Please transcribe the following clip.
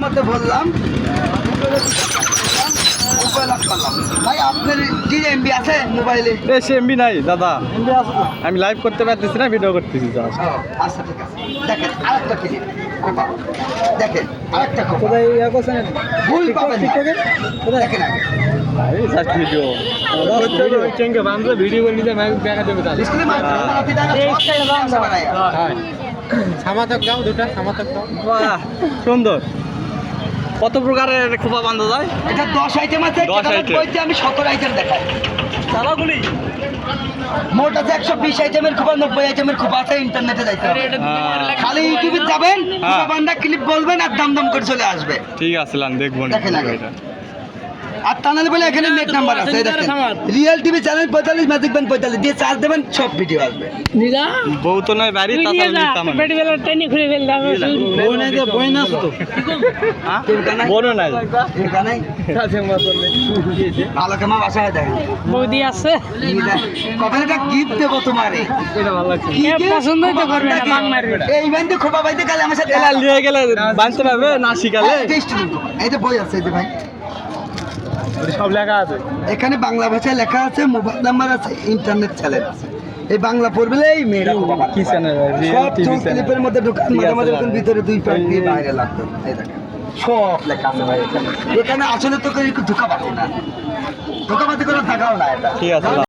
মধ্যে বললাম mobile off করলাম। ভাই আপনার কি এমবি আছে মোবাইলে? বেশি এমবি নাই দাদা। আমি লাইভ করতে পারতেছি না ভিডিও করতেছি আচ্ছা ঠিক আছে। দেখেন আরেকটা কিনে কোপা দেখেন আরেকটা কোপা ভুল পাবেন। দেখেন। স্কুলে মার দেয় না, সব বানায়। বাহ, সুন্দর। কত প্রকারের খোপা বান্ধা যায়? এটা দশ আইটেম আছে দশ আইটেম। আমি সতেরো আইটেম দেখাই। চালাগুলি? মোট আছে একশো বিশ আইটেমের খুব নব্বই আইটেমের খুব আছে ইন্টারনেটে যাইতে খালি ইউটিউবে যাবেন খোপা বান্ধা ক্লিপ বলবেন আর দাম দাম করে চলে আসবে। ঠিক আছে দেখব দেখেন আর টানালে বলে এখানে নেট নাম্বার আছে এই দেখেন। রিয়েল টিভি চ্যানেল পঁয়তাল্লিশ ম্যাজিক ব্যান্ড পঁয়তাল্লিশ দিয়ে চার্জ দেবেন সব ভিডিও আসবে। বউ তো নয় বাড়ি নিতাম আমি। হ্যাঁ? নাই? নাই। ভালো দেখেন বৌদি আছে। কবে গিফট দেবো তোমারে। কি এ gift? পছন্দই তো করবে না, খোপা বাং মারবে। এই ব্যান্ডে খোপা বাইতে গেলে আমার সাথে লিয়ে গেলে বাঁচতে পারবে না শিখালে টেস্ট নিবো। এই যে বই আছে এই যে ভাই। সব লেখা আছে? এখানে বাংলা ভাষায় লেখা আছে মোবাইল নাম্বার আছে ইন্টারনেট চ্যানেল আছে। এই বাংলা পড়বে এই মেয়েরা কি চ্যানেল সব ক্লিপের মধ্যে ঢোকান মাঝে মাঝে এরকম ভিতরে দুই প্যাক দিয়ে বাইরে লাগতো এই দেখেন সব লেখা আছে ভাই এখানে। এখানে আসলে তো কেউ একটু পাবে না। ধোকাবাজি করে থাকাও না এটা। ঠিক আছে